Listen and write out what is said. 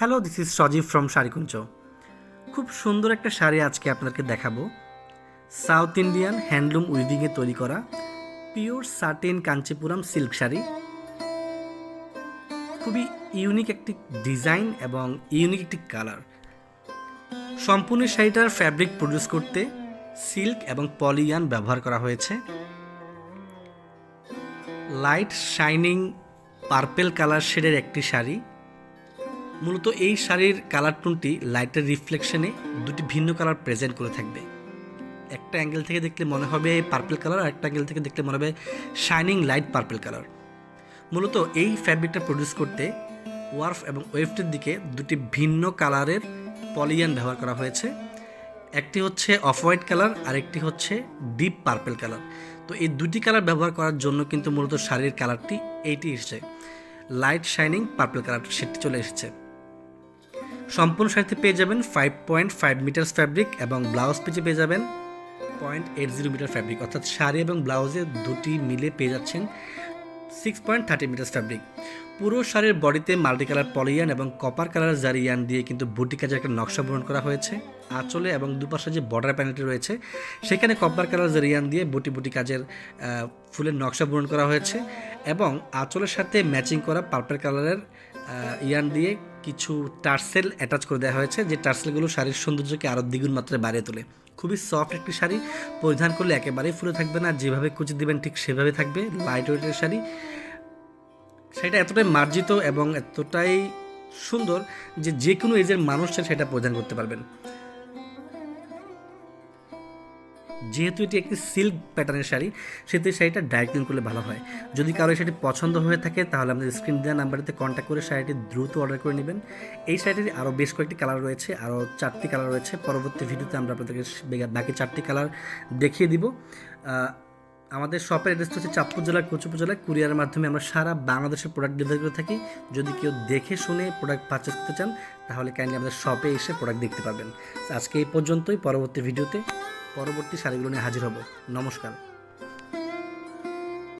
Hello this is Sajib from Sharikunj খুব সুন্দর একটা শাড়ি আজকে আপনাদেরকে দেখাবো। সাউথ ইন্ডিয়ান হ্যান্ডলুম উইভিংয়ে তৈরি করা pure certain Kanchipuram silk sari. খুবই ইউনিক একটি ডিজাইন এবং ইউনিক একটি কালার সম্পূর্ণ শাড়িটার ফ্যাব্রিক প্রডিউস করতে সিল্ক এবং পলিয়ান ব্যবহার করা হয়েছে। লাইট শাইনিং পার্পেল কালার শেডের একটি শাড়ি। মূলত এই শাড়ির কালার টোনটি লাইটের রিফ্লেকশনে দুটি ভিন্ন কালার প্রেজেন্ট করে থাকবে। একটা অ্যাঙ্গেল থেকে দেখলে মনে হবে পার্পল কালার আর একটা অ্যাঙ্গেল থেকে দেখলে মনে হবে শাইনিং লাইট পার্পল কালার মূলত এই ফ্যাব্রিকটা প্রডিউস করতে ওয়ার্ফ এবং ওয়েফটের দিকে দুটি ভিন্ন কালারের পলিয়ান ব্যবহার করা হয়েছে। একটি হচ্ছে অফ হোয়াইট কালার আরেকটি হচ্ছে ডিপ পার্পল কালার তো এই দুটি কালার ব্যবহার করার জন্য কিন্তু মূলত শাড়ির কালারটি এইটি এসেছে। লাইট শাইনিং পার্পল কালার সেটি চলে এসেছে। সম্পূর্ণ শাড়িতে পেয়ে যাবেন five point five metres fabric এবং ব্লাউজ পিচে পেয়ে যাবেন point eight zero metre fabric অর্থাৎ শাড়ি এবং ব্লাউজে দুটি মিলে পেয়ে যাচ্ছেন six point thirty metre fabric পুরো শাড়ির বডিতে মাল্টি কালার পলিয়ান এবং কপার কালার জারিয়ান দিয়ে কিন্তু বুটি কাজের একটা নকশা পূরণ করা হয়েছে, আঁচলে এবং দুপাশে যে বর্ডার প্যানেলটি রয়েছে, সেখানে কপার কালার জারিয়ান দিয়ে বুটি বুটি কাজের ফুলের নকশা পূরণ করা হয়েছে এবং আঁচলের সাথে ম্যাচিং করা পার্পল কালারের ইয়ান দিয়ে কিছু টার্সেল অ্যাটাচ করে দেওয়া হয়েছে, যে টার্সেলগুলো শাড়ির সৌন্দর্যকে আরও দ্বিগুণ মাত্রায় বাড়িয়ে তোলে। খুবই সফট একটি শাড়ি, পরিধান করলে একেবারেই ফুলে থাকবে না, যেভাবে কুচি দিবেন ঠিক সেভাবে থাকবে লাইট ওয়েটের শাড়ি। সেটা এতটাই মার্জিত এবং এতটাই সুন্দর যে যে কোনো এজের মানুষ সেটা পরিধান করতে পারবেন। যেহেতু এটি একটি সিল্ক প্যাটার্নের শাড়ি, সেহেতু শাড়িটা ডাইরেক্ট করলে ভালো হয়। যদি কারও শাড়ি পছন্দ হয়ে থাকে, তাহলে আমাদের স্ক্রিন দেওয়া নাম্বারটিতে কন্ট্যাক্ট করে শাড়িটি দ্রুত অর্ডার করে নেবেন। এই শাড়িটির আরও বেশ কয়েকটি কালার রয়েছে আরও চারটি কালার রয়েছে। পরবর্তী ভিডিওতে আমরা আপনাদেরকে বাকি চারটি কালার দেখিয়ে দিব। আমাদের শপের অ্যাড্রেস হচ্ছে চাঁদপুর জেলার কচুপুর জেলায় কুরিয়ারের মাধ্যমে আমরা সারা বাংলাদেশের প্রোডাক্ট ডেলিভারি করে থাকি। যদি কেউ দেখে শুনে প্রোডাক্ট পারচেস করতে চান, তাহলে কাইন্ডলি আমাদের শপে এসে প্রোডাক্ট দেখতে পাবেন আজকে এই পর্যন্তই, পরবর্তী ভিডিওতে পরবর্তী শাড়িগুলো নিয়ে হাজির হব। নমস্কার।